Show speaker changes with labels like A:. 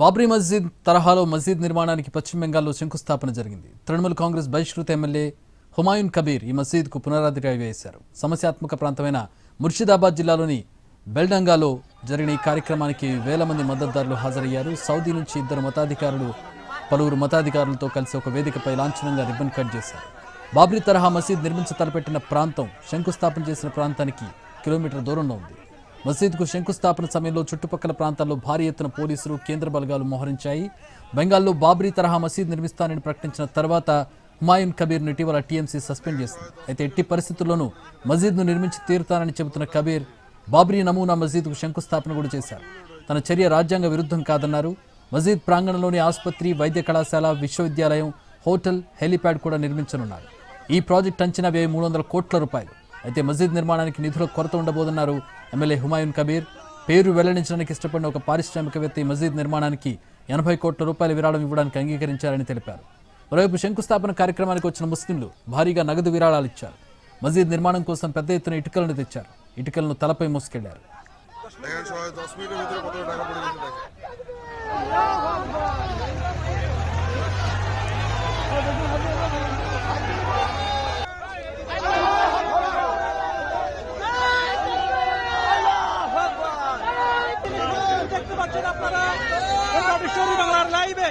A: బాబ్రీ మస్జిద్ తరహాలో మసీద్ నిర్మాణానికి పశ్చిమ బెంగాల్లో శంకుస్థాపన జరిగింది. తృణమూల్ కాంగ్రెస్ బహిష్కృత ఎమ్మెల్యే హుమాయూన్ కబీర్ ఈ మసీద్కు పునరాధిక వేశారు సమస్యాత్మక ప్రాంతమైన ముర్షిదాబాద్ జిల్లాలోని బెల్డంగాలో జరిగిన ఈ కార్యక్రమానికి వేల మంది మద్దతుదారులు హాజరయ్యారు. సౌదీ నుంచి ఇద్దరు మతాధికారులు పలువురు మతాధికారులతో కలిసి ఒక వేదికపై లాంఛనంగా రిబ్బన్ కట్ చేశారు. బాబ్రీ తరహా మసీద్ నిర్మించ తలపెట్టిన ప్రాంతం శంకుస్థాపన చేసిన ప్రాంతానికి కిలోమీటర్ దూరంలో ఉంది. మసీద్కు శంకుస్థాపన సమయంలో చుట్టుపక్కల ప్రాంతాల్లో భారీ ఎత్తున పోలీసులు కేంద్ర బలగాలు మోహరించాయి. బెంగాల్లో బాబ్రీ తరహా మసీద్ నిర్మిస్తానని ప్రకటించిన తర్వాత హుమాయూన్ కబీర్ను ఇటీవల టీఎంసీ సస్పెండ్ చేసింది. అయితే ఎట్టి పరిస్థితుల్లోనూ మసీద్ను నిర్మించి తీరుతానని చెబుతున్న కబీర్ బాబ్రీ నమూనా మసీద్కు శంకుస్థాపన కూడా చేశారు. తన చర్య రాజ్యాంగ విరుద్ధం కాదన్నారు. మసీద్ ప్రాంగణంలోని ఆసుపత్రి వైద్య కళాశాల విశ్వవిద్యాలయం హోటల్ హెలీప్యాడ్ కూడా నిర్మించనున్నారు. ఈ ప్రాజెక్ట్ అంచనా వ్యయం మూడు వందల కోట్ల రూపాయలు. అయితే మసీద్ నిర్మాణానికి నిధుల కొరత ఉండబోదన్నారు ఎమ్మెల్యే హుమాయూన్ కబీర్. పేరు వెల్లడించడానికి ఇష్టపడిన ఒక పారిశ్రామికవేత్త ఈ మసీద్ నిర్మాణానికి ఎనభై కోట్ల రూపాయల విరాళం ఇవ్వడానికి అంగీకరించారని తెలిపారు. మరోవైపు శంకుస్థాపన కార్యక్రమానికి వచ్చిన ముస్లింలు భారీగా నగదు విరాళాలు ఇచ్చారు. మస్జిద్ నిర్మాణం కోసం పెద్ద ఎత్తున ఇటుకలను తెచ్చారు. ఇటుకలను తలపై
B: మోసుకెళ్ళారు. আপনারা বাংলার লাইভে